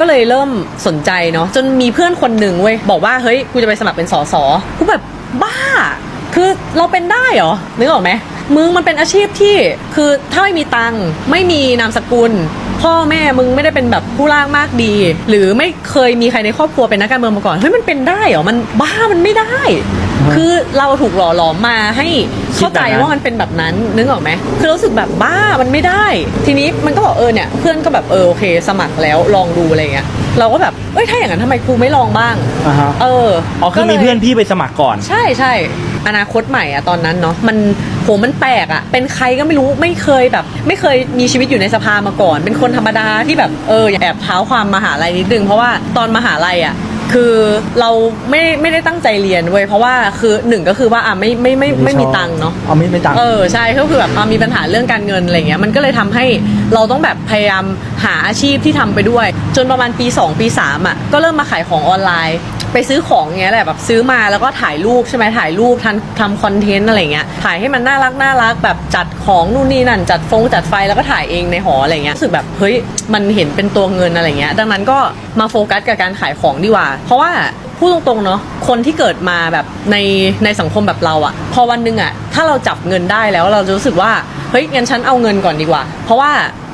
ก็เลยเริ่มสนใจเนาะจนมีเพื่อนคนหนึ่งเว้ยบอกว่าเฮ้ยกูจะไปสมัครเป็นสสกูแบบบ้า คือเราเป็นได้เหรอนึกออกไหมมึงมันเป็นอาชีพที่คือถ้าไม่มีตังค์ไม่มีนามสกุล พ่อแม่มึงไม่ได้เป็นแบบผู้ร่างมากดี หรือไม่เคยมีใครในครอบครัวเป็นนักการเมืองมาก่อนเฮ้ยมันเป็นได้เหรอมันบ้ามันไม่ได้ คือเราถูกหล่อหลอมมาให้เข้าใจว่ามันเป็นแบบนั้นนึกออกไหมคือรู้สึกแบบบ้ามันไม่ได้ ทีนี้มันก็บอกเออเนี่ยเพื่อนก็แบบเออโอเค สมัครแล้วลองดูอะไรเงี้ยเราก็แบบเอ้ยถ้าอย่างนั้นทำไมกูไม่ลองบ้างอ่าฮะเอออ๋อคือมีก็ลยเพื่อนพี่ไปสมัครก่อน ใช่ใช่อนาคตใหม่อะตอนนั้นเนาะมันโหมันแปลกอะเป็นใครก็ไม่รู้ไม่เคยแบบ ไม่เคยมีชีวิตอยู่ในสภามาก่อน เป็นคนธรรมดาที่แบบเอออย่าแอบเท้าความมหาลัยนิดนึงเพราะว่าตอนมหาลัยอะ คือเราไม่ไม่ได้ตั้งใจเรียนเว้ยเพราะว่าคือหนึ่งก็คือว่าอะไม่ไม่ไม่ไม่มีตังค์เนาะเอาไม่ไม่ตังค์เออใช่ก็คือแบบอะมีปัญหาเรื่องการเงินอะไรเงี้ยมันก็เลยทำให้เราต้องแบบพยายามหาอาชีพที่ทำไปด้วย จนประมาณปี 2 ปี3อะก็เริ่มมาขายของออนไลน์ ไปซื้อของเงี้ยแหละแบบซื้อมาแล้วก็ถ่ายรูปใช่ไหมถ่ายรูปทำทำคอนเทนต์อะไรเงี้ยถ่ายให้มันน่ารักน่ารักแบบจัดของนู่นนี่นั่นจัดฟงจัดไฟแล้วก็ถ่ายเองในหออะไรเงี้ยรู้สึกแบบเฮ้ยมันเห็นเป็นตัวเงินอะไรเงี้ยดังนั้นก็มาโฟกัสกับการขายของดีกว่า เพราะว่าพูดตรงๆเนาะคนที่เกิดมาแบบในในสังคมแบบเราอะพอวันหนึ่งอะถ้าเราจับเงินได้แล้วเราจะรู้สึกว่าเฮ้ยงั้นฉันเอาเงินก่อนดีกว่า เพราะว่า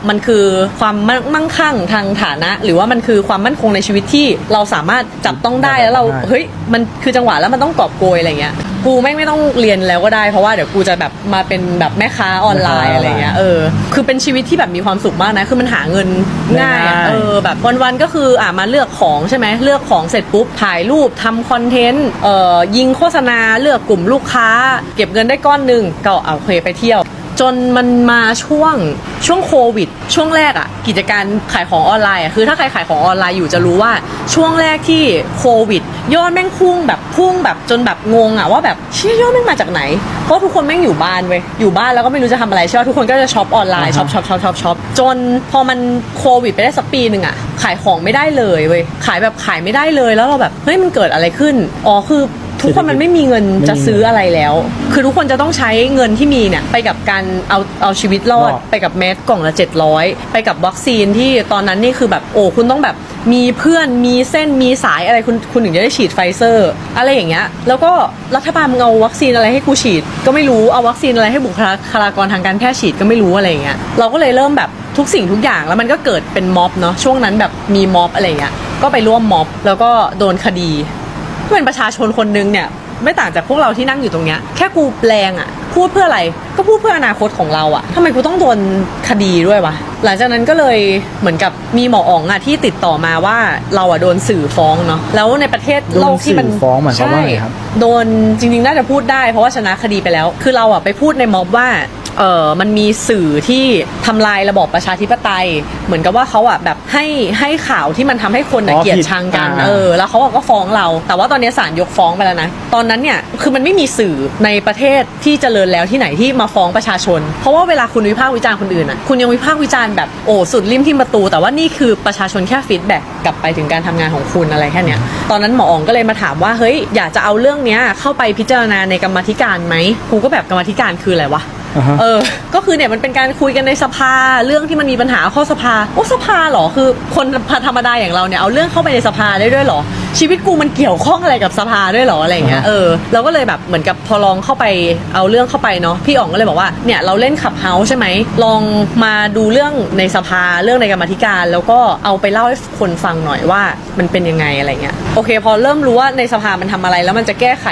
มันคือความมั่งมั่งคั่งทางฐานะ หรือว่ามันคือความมั่นคงในชีวิตที่เราสามารถจับต้องได้แล้วเราได้เฮ้ยมันคือจังหวะแล้วมันต้องกอบโกยอะไรเงี้ยกูไม่งไม่ต้องเรียนแล้วก็ได้เพราะว่าเดี๋ยวกูจะแบบมาเป็นแบบแม่ค้าออนไลน์อะไรเงี้ยเออคือเป็นชีวิตที่แบบมีความสุขมากนะคือมันหาเงินง่ายอะง่ายเออแบบวันๆก็คืออ่ามาเลือกของใช่ไหมเลือกของเสร็จปุ๊บถ่ายรูปทำคอนเทนต์เอ่อยิงโฆษณาเลือกกลุ่มลูกค้า เก็บเงินได้ก้อนหนึ่งก็เอาโอเคไปเที่ยว จนมันมาช่วงช่วงโควิด ช่วงแรกอะกิจการขายของออนไลน์อะคือถ้าใครขายของออนไลน์อยู่จะรู้ว่าช่วงแรกที่โควิด ยอดแม่งพุ่งแบบพุ่งแบบจนแบบงงอะว่าแบบเชี่ยยอดแม่งมาจากไหน เพราะทุกคนแม่งอยู่บ้านเว้ยอยู่บ้านแล้วก็ไม่รู้จะทำอะไรใช่ไหมทุกคนก็จะช็อปออนไลน์ช็อปช็อปช็อปช็อปช็อปจนพอมันโควิดไปได้สักปีหนึ่งอะขายของไม่ได้เลยเว้ยขายแบบขายไม่ได้เลยแล้วเราแบบเฮ้ยมันเกิดอะไรขึ้นอ๋อคือ ทุกคนมันไม่มีเงินจะซื้ออะไรแล้ว คือทุกคนจะต้องใช้เงินที่มีเนี่ยไปกับการเอาเอาชีวิตรอดรอด ไปกับแมสกล่องละ 700 ไปกับวัคซีนที่ตอนนั้นนี่คือแบบโอ้คุณต้องแบบมีเพื่อนมีเส้นมีสายอะไรคุณคุณถึงจะได้ฉีดไฟเซอร์ อะไรอย่างเงี้ยแล้วก็รัฐบาลมึงเอาวัคซีนอะไรให้กูฉีด ก็ไม่รู้เอาวัคซีนอะไรให้บุคลากรทางการแพทย์ฉีดก็ไม่รู้อะไรอย่างเงี้ยเราก็เลยเริ่มแบบทุกสิ่งทุกอย่างแล้วมันก็เกิดเป็นม็อบเนาะช่วงนั้นแบบมีม็อบอะไรอย่างเงี้ยก็ไปร่วมม็อบแล้วก็โดนคดี ก็เป็นประชาชนคนนึงเนี่ย ไม่ต่างจากพวกเราที่นั่งอยู่ตรงเนี้ยแค่กูแรงอะ่ะพูดเพื่ออะไรก็พูดเพื่ออนาคตของเราอะ่ะทำไมกูต้องโดนคดีด้วยวะหลังจากนั้นก็เลยเหมือนกับมีหมออ๋องอะ่ะที่ติดต่อมาว่าเราอะ่ะโดนสื่อฟ้องเนาะแล้วในประเทศโลกที่มันโดนสื่อฟ้องหมายความว่าไงครับใช่โดนจริงๆน่าจะพูดได้เพราะว่าชนะคดีไปแล้ว คือเราอะ่ะไปพูดในม็อบว่า เออมันมีสื่อที่ทำลายระบอบประชาธิปไตย เหมือนกับว่าเขาอะแบบให้ให้ข่าวที่มันทำให้คนน่ะอ๋อเกลียดผิดชังกันอ่า เออ แล้วเขาก็ฟ้องเรา แต่ว่าตอนนี้ศาลยกฟ้องไปแล้วนะ ตอนนั้นเนี่ยคือมันไม่มีสื่อในประเทศที่เจริญแล้วที่ไหนที่มาฟ้องประชาชน เพราะว่าเวลาคุณวิพากษ์วิจารณ์คนอื่นอะคุณยังวิพากษ์วิจารณ์แบบโอ้สุดริมที่ประตู แต่ว่านี่คือประชาชนแค่ฟีดแบ็กกลับไปถึงการทำงานของคุณอะไรแค่เนี้ยตอนนั้นหมออ๋องก็เลยมาถามว่าเฮ้ยอยากจะเอาเรื่องเนี้ยเข้าไปพิจารณาในกรรมาธิการไหมกูก็แบบกรรมาธิการคืออะไรวะ อ่าฮะ เออ ก็คือเนี่ยมันเป็นการคุยกันในสภาเรื่องที่มันมีปัญหาเข้าสภาโอ้สภาเหรอคือคนธรรมดาอย่างเราเนี่ยเอาเรื่องเข้าไปในสภาได้ด้วยเหรอชีวิตกูมันเกี่ยวข้องอะไรกับสภาด้วยเหรออะไรอย่างเงี้ยอ่าฮะเออเราก็เลยแบบเหมือนกับพอลองเข้าไปเอาเรื่องเข้าไปเนาะพี่อ๋องก็เลยบอกว่าเนี่ยเราเล่นขับเฮาใช่ไหมลองมาดูเรื่องในสภาเรื่องในกรรมาธิการ แล้วก็เอาไปเล่าให้คนฟังหน่อยว่ามันเป็นยังไงอะไรเงี้ยโอเค พอเริ่มรู้ว่าในสภามันทำอะไร แล้วมันจะแก้ไข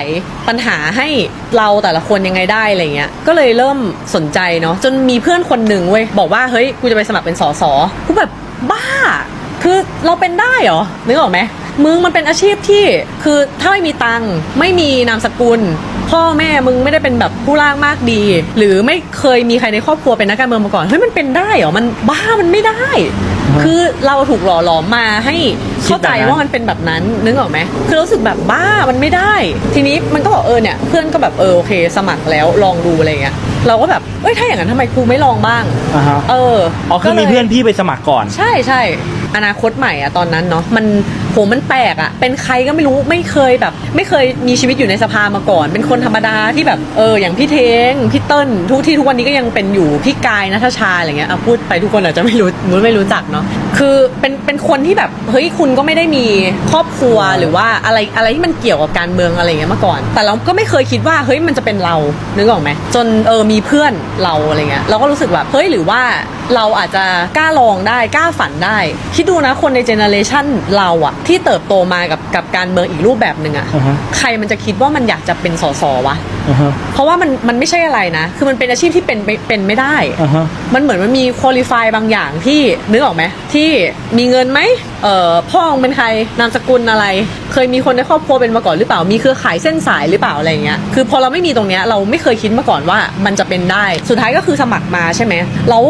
ปัญหาให้เราแต่ละคนยังไงได้อะไรเงี้ยก็เลยเริ่มสนใจเนาะจนมีเพื่อนคนหนึ่งเว้ยบอกว่าเฮ้ยกูจะไปสมัครเป็นสสกูแบบบ้า คือเราเป็นได้เหรอนึกออกไหม มึงมันเป็นอาชีพที่คือถ้าไม่มีตังค์ไม่มีนามสกุล พ่อแม่มึงไม่ได้เป็นแบบผู้ล่างมากดี หรือไม่เคยมีใครในครอบครัวเป็นนักการเมืองมาก่อนเฮ้ยมันเป็นได้เหรอมันบ้ามันไม่ได้ คือเราถูกหล่อหลอมมาให้เข้าใจว่ามันเป็นแบบนั้นนึกออกไหมคือรู้สึกแบบบ้ามันไม่ได้ ทีนี้มันก็บอกเออเนี่ยเพื่อนก็แบบเออโอเค สมัครแล้วลองดูอะไรเงี้ยเราก็แบบเอ้ยถ้าอย่างนั้นทำไมกูไม่ลองบ้าง อ่าฮะเอออ๋อคือก็ลมียเพื่อนพี่ไปสมัครก่อน ใช่ใช่อนาคตใหม่อะตอนนั้นเนาะมันโหมันแปลกอะเป็นใครก็ไม่รู้ไม่เคยแบบ ไม่เคยมีชีวิตอยู่ในสภามาก่อน เป็นคนธรรมดาที่แบบเอออย่างพี่เทงพี่เติ้ลทุกที่ทุกวันนี้ก็ยังเป็นอยู่พี่กายนัทชาอะไรเงี้ยอะพูดไปทุกคนอาจจะไม่รู้มุ้ไม่รู้จักเนาะคือเป็นเป็นคนที่แบบเฮ้ยคุณก็ไม่ได้มีครอบครัวหรือว่าอะไรอะไรที่มันเกี่ยวกับการเมืองอะไรเงี้ยมาก่อน แต่เราก็ไม่เคยคิดว่าเฮ้ยมันจะเป็นเรานึกออกไหมจนเออมีเพื่อนเราอะไรเงี้ยเราก็รู้สึกแบบเฮ้ยหรือว่าเราอาจจะกล้าลองได้กล้าฝันได้ คิดดูนะคนในเจเนอเรชันเราอะที่เติบโตมากับกับการเมืองอีกรูปแบบหนึ่งอะอือฮะใครมันจะคิดว่ามันอยากจะเป็นสสวะอ่าฮะเพราะว่ามันมันไม่ใช่อะไรนะ คือมันเป็นอาชีพที่เป็นไปเป็นไม่ได้อ่าฮะมันเหมือนมันมีคุริฟายบางอย่างที่นึกออกไหมที่มีเงินไหมเอ่อพ่องเป็นใครนามสกุลอะไร เคยมีคนในครอบครัวเป็นมาก่อนหรือเปล่ามีเครือข่ายเส้นสายหรือเปล่าอะไรเงี้ยคือพอเราไม่มีตรงเนี้ยเราไม่เคยคิดมาก่อนว่ามันจะเป็นได้สุดท้ายก็คือสมัครมาใช่ไหมแล้ว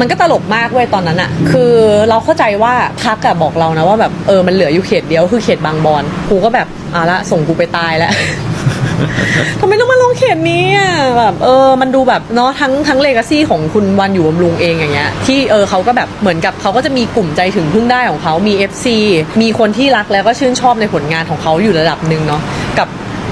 มันก็ตลกมากเว้ยตอนนั้นอะคือเราเข้าใจว่าพักอะบอกเรานะว่าแบบเออมันเหลืออยู่เขตเดียวคือเขตบางบอนกูก็แบบเอาละส่งกูไปตายแล้ว ทำไมต้องมาลงเขตนี้อะแบบเออมันดูแบบเนาะทั้งทั้งเลกาซี่ของคุณวันอยู่บำรุงเองอย่างเงี้ยที่เออเขาก็แบบเหมือนกับเขาก็จะมีกลุ่มใจถึงพึ่งได้ของเขามี FC มีคนที่รักแล้วก็ชื่นชอบในผลงานของเขาอยู่ระดับหนึ่งเนาะกับ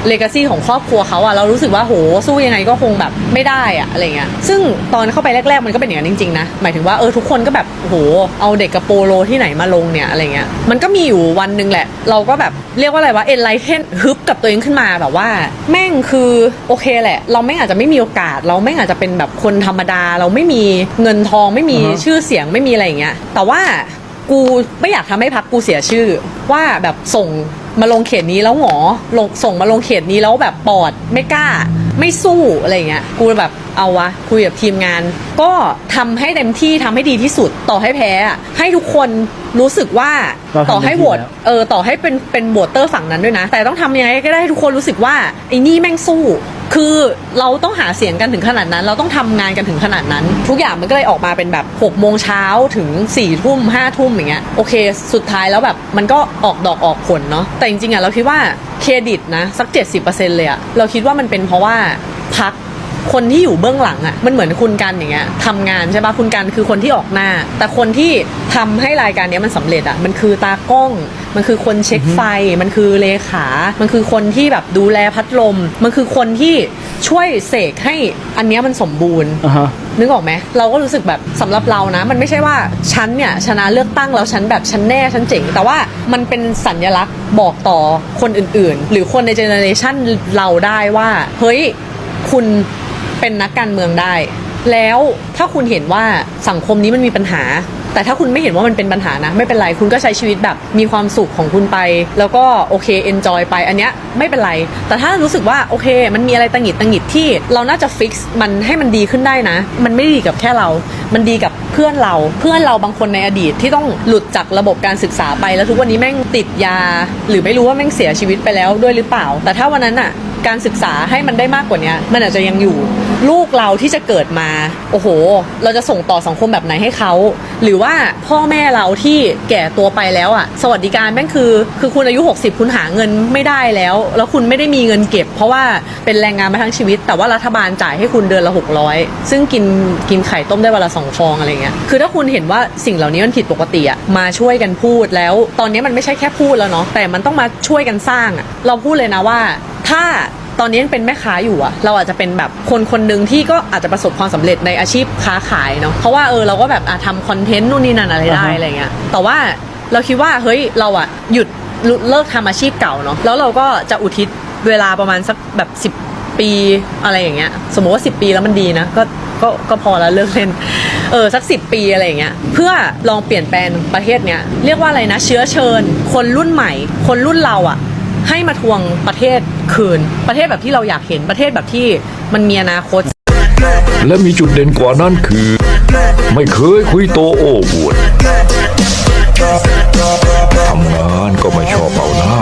เลกาซี่ของครอบครัวเขาอะเรารู้สึกว่าโหสู้ยังไงก็คงแบบไม่ได้อะอะไรเงี้ยซึ่งตอนเข้าไปแรก ๆ มันก็เป็นอย่างนั้นจริงๆนะหมายถึงว่าเออทุกคนก็แบบโหเอาเด็กกับโปโลที่ไหนมาลงเนี่ยอะไรเงี้ยมันก็มีอยู่วันหนึ่งแหละ เราก็แบบเรียกว่าอะไรวะเอ็นไลเทนฮึบกับตัวเองขึ้นมาแบบว่า แม่งคือโอเคแหละ เราไม่งอาจจะไม่มีโอกาส เราไม่งอาจจะเป็นแบบคนธรรมดา เราไม่มีเงินทองไม่มีอือฮะชื่อเสียงไม่มีอะไรอย่างเงี้ยแต่ว่ากูไม่อยากทำให้พักกูเสียชื่อ ว่าแบบส่ง มาลงเขตนี้แล้วหงอลงส่งมาลงเขตนี้แล้วแบบปอดไม่กล้า ไม่สู้อะไรเงี้ยกูแบบเอาวะคุยกับทีมงาน ก็ทำให้เต็มที่ทำให้ดีที่สุดต่อให้แพ้อะให้ทุกคนรู้สึกว่าเราทำต่อให้เต็มที่โหวตแล้วเออต่อให้เป็นเป็นโหวตเตอร์ฝั่งนั้นด้วยนะ แต่ต้องทำยังไงก็ได้ให้ทุกคนรู้สึกว่าไอ้นี่แม่งสู้ คือเราต้องหาเสียงกันถึงขนาดนั้น เราต้องทำงานกันถึงขนาดนั้น ทุกอย่างมันก็เลยออกมาเป็นแบบ6กโมงเช้าถึง4ี่ทุ่มห้าทุ่มอย่างเงี้ยโอเค สุดท้ายแล้วแบบมันก็ออกดอกออกผลเนาะแต่จริงๆอะเราคิดว่าเครดิตนะสัก 70%เลยอะเราคิดว่ามันเป็นเพราะว่าพัก คนที่อยู่เบื้องหลังอะ่ะมันเหมือนคุณกันอย่างเงี้ยทำงานใช่ปะคุณกันคือคนที่ออกหน้า แต่คนที่ทำให้รายการเนี้ยมันสำเร็จอะ่ะมันคือตากล้อง มันคือคนเช็คไฟ มันคือเลขา มันคือคนที่แบบดูแลพัดลม มันคือคนที่ช่วยเสกให้อันเนี้ยมันสมบูรณ์อ่าฮะนึกออกไหมเราก็รู้สึกแบบสำหรับเรานะ มันไม่ใช่ว่าฉันเนี่ยชนะเลือกตั้งแล้วฉันแบบฉันแน่ฉันเจ๋ง แต่ว่ามันเป็นสัญลักษณ์บอกต่อคนอื่นๆ หรือคนในเจเนอเรชันเราได้ว่า เฮ้ยคุณ เป็นนักการเมืองได้ แล้วถ้าคุณเห็นว่าสังคมนี้มันมีปัญหา แต่ถ้าคุณไม่เห็นว่ามันเป็นปัญหานะ ไม่เป็นไรคุณก็ใช้ชีวิตแบบมีความสุขของคุณไป แล้วก็โอเคเอนจอยไปอันเนี้ยไม่เป็นไร แต่ถ้ารู้สึกว่าโอเค มันมีอะไรตังหิดตังหิดที่เราน่าจะฟิกซ์มันให้มันดีขึ้นได้นะ มันไม่ได้ดีกับแค่เรา มันดีกับเพื่อนเรา เพื่อนเราบางคนในอดีตที่ต้องหลุดจากระบบการศึกษาไป แล้วทุกวันนี้แม่งติดยา หรือไม่รู้ว่าแม่งเสียชีวิตไปแล้วด้วยหรือเปล่า แต่ถ้าวันนั้นอะการศึกษาให้มันได้มากกว่านี้มันอาจจะยังอยู่ ลูกเราที่จะเกิดมา โอ้โห เราจะส่งต่อสังคมแบบไหนให้เขา หรือว่าพ่อแม่เราที่แก่ตัวไปแล้วอะสวัสดิการแม่งคือ คือคุณอายุ 60 คุณหาเงินไม่ได้แล้ว แล้วคุณไม่ได้มีเงินเก็บ เพราะว่าเป็นแรงงานมาทั้งชีวิต แต่ว่ารัฐบาลจ่ายให้คุณเดือนละ 600 ซึ่งกินกินไข่ต้มได้วันละสองฟองอะไรเงี้ยคือถ้าคุณเห็นว่าสิ่งเหล่านี้มันผิดปกติอะมาช่วยกันพูดแล้ว ตอนนี้มันไม่ใช่แค่พูดแล้วเนาะแต่มันต้องมาช่วยกันสร้างอะเราพูดเลยนะว่า ถ้า ตอนนี้ยังเป็นแม่ค้าอยู่อะเราอาจจะเป็นแบบคนคนหนึ่งที่ก็อาจจะประสบความสำเร็จในอาชีพค้าขายเนาะเพราะว่าเออเราก็แบบอะทำคอนเทนต์นู่นนี่นั่นอะไรได้อะไรเงี้ยแต่ว่าเราคิดว่าเฮ้ยเราอะหยุดเลิกทำอาชีพเก่าเนาะแล้วเราก็จะอุทิศเวลาประมาณสักแบบ10ปีอะไรอย่างเงี้ยสมมติว่า 10 ปีแล้วมันดีนะก็ก็ก็พอแล้วเลิกเล่นเออสัก 10 ปีอะไรอย่างเงี้ยเพื่อลองเปลี่ยนแปลงประเทศเนี้ยเรียกว่าอะไรนะ เชื้อเชิญ คนรุ่นใหม่ คนรุ่นเราอะ ให้มาทวงประเทศคืน ประเทศแบบที่เราอยากเห็นประเทศแบบที่มันมีอนาคต และมีจุดเด่นกว่านั้นคือ ไม่เคยคุยโตโอ้อวดทำงานก็ไม่ชอบเอาหน้า